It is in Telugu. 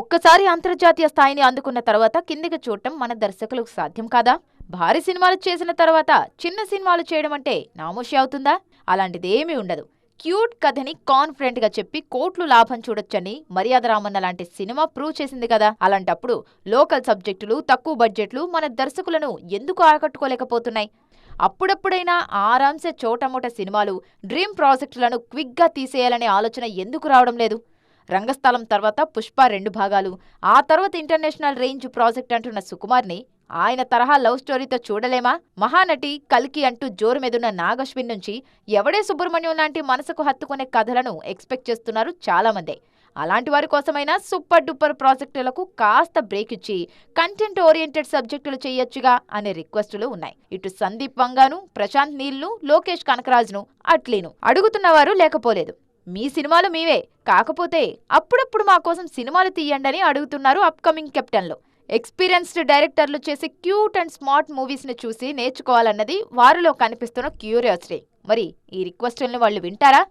ఒక్కసారి అంతర్జాతీయ స్థాయిని అందుకున్న తర్వాత కిందికి చూడటం మన దర్శకులకు సాధ్యం కాదా? భారీ సినిమాలు చేసిన తర్వాత చిన్న సినిమాలు చేయడం అంటే నామోషి అవుతుందా? అలాంటిదేమీ ఉండదు. క్యూట్ కథని కాన్ఫిడెంట్గా చెప్పి కోట్లు లాభం చూడొచ్చని మర్యాద రామన్న లాంటి సినిమా ప్రూవ్ చేసింది కదా? అలాంటప్పుడు లోకల్ సబ్జెక్టులు తక్కువ బడ్జెట్లు మన దర్శకులను ఎందుకు ఆకట్టుకోలేకపోతున్నాయి? అప్పుడప్పుడైనా ఆరాంసే చోటమోట సినిమాలు డ్రీమ్ ప్రాజెక్టులను క్విక్గా తీసేయాలనే ఆలోచన ఎందుకు రావడం లేదు? రంగస్థలం తర్వాత పుష్ప రెండు భాగాలు. ఆ తర్వాత ఇంటర్నేషనల్ రేంజ్ ప్రాజెక్ట్ అంటున్న సుకుమార్ని ఆయన తరహా లవ్ స్టోరీతో చూడలేమా? మహానటి కల్కి అంటూ జోరు మీదున్న నాగశ్విన్ నుంచి ఎవడే సుబ్రహ్మణ్యం లాంటి మనసుకు హత్తుకునే కథలను ఎక్స్పెక్ట్ చేస్తున్నారు చాలామందే. అలాంటి వారి కోసమైనా సూపర్ డూపర్ ప్రాజెక్టులకు కాస్త బ్రేక్ ఇచ్చి కంటెంట్ ఓరియంటెడ్ సబ్జెక్టులు చేయొచ్చుగా అనే రిక్వెస్టులు ఉన్నాయి. ఇటు సందీప్ వంగాను ప్రశాంత్ నీల్ను లోకేష్ కనకరాజ్ను అట్లీను అడుగుతున్నవారు లేకపోలేదు. మీ సినిమాలు మీవే. కాకపోతే అప్పుడప్పుడు మా కోసం సినిమాలు తీయండి అడుగుతున్నారు అప్కమింగ్ కెప్టెన్లు. ఎక్స్పీరియన్స్డ్ డైరెక్టర్లు చేసే క్యూట్ అండ్ స్మార్ట్ మూవీస్ని చూసి నేర్చుకోవాలన్నది వారిలో కనిపిస్తున్న క్యూరియాసిటీ. మరి ఈ రిక్వెస్టుల్ని వాళ్ళు వింటారా?